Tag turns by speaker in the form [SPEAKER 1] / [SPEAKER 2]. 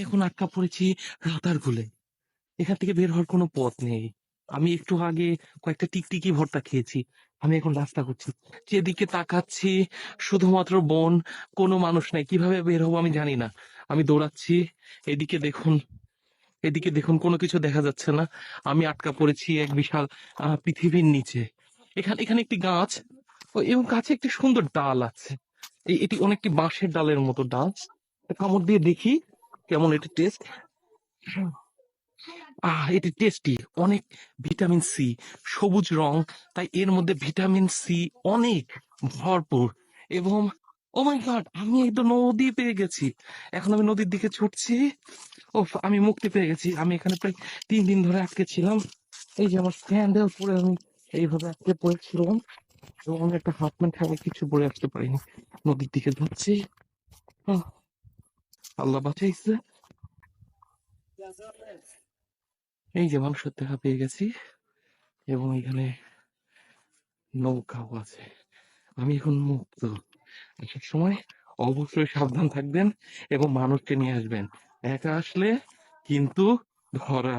[SPEAKER 1] এখন আটকা পড়েছি রাতার গুলে এখান থেকে বের হওয়ার কোনো পথ নেই। আমি একটু আগে কয়েকটা টিকটিকি ভর্তা খেয়েছি। আমি এখন রাস্তা করছি। যেদিকে তাকাচ্ছি, শুধুমাত্র বন, কোনো মানুষ নাই। কীভাবে বের হব আমি জানি না। আমি দৌড়াচ্ছি। এদিকে দেখুন এদিকে দেখুন, কোনো কিছু দেখা যাচ্ছে না। আমি আটকা পড়েছি এক বিশাল পৃথিবীর নিচে। এখানে এখানে একটি গাছ এবং গাছে একটি সুন্দর ডাল আছে। এটি অনেকটি বাঁশের ডালের মতো ডাল। কামড় দিয়ে দেখি কেমন এটি টেস্ট আহ, এটি টেস্টি অনেক ভিটামিন সি সবুজ রং, তাই এর মধ্যে ভিটামিন সি অনেক ভরপুর এবং ও মাই গড আমি তো নদী পেয়ে গেছি। এখন আমি নদীর দিকে ছুটছি। ও আমি মুক্তি পেয়ে গেছি। আমি এখানে প্রায় তিন দিন ধরে আটকে ছিলাম। এই যে আমার স্যান্ডেল পরে আমি এইভাবে আটকে পড়েছিলাম এবং আমি একটা হাফ প্যান্ট আমি কিছু পরে আসতে পারিনি। নদীর দিকে যাচ্ছি। আল্লাহ বাঁচাইছে এই যে মানুষের দেখা পেয়ে গেছি এবং এখানে নৌকাও আছে। আমি এখন মুক্ত। আসার সময় অবশ্যই সাবধান থাকবেন এবং মানুষকে নিয়ে আসবেন। একা আসলে কিন্তু ধরা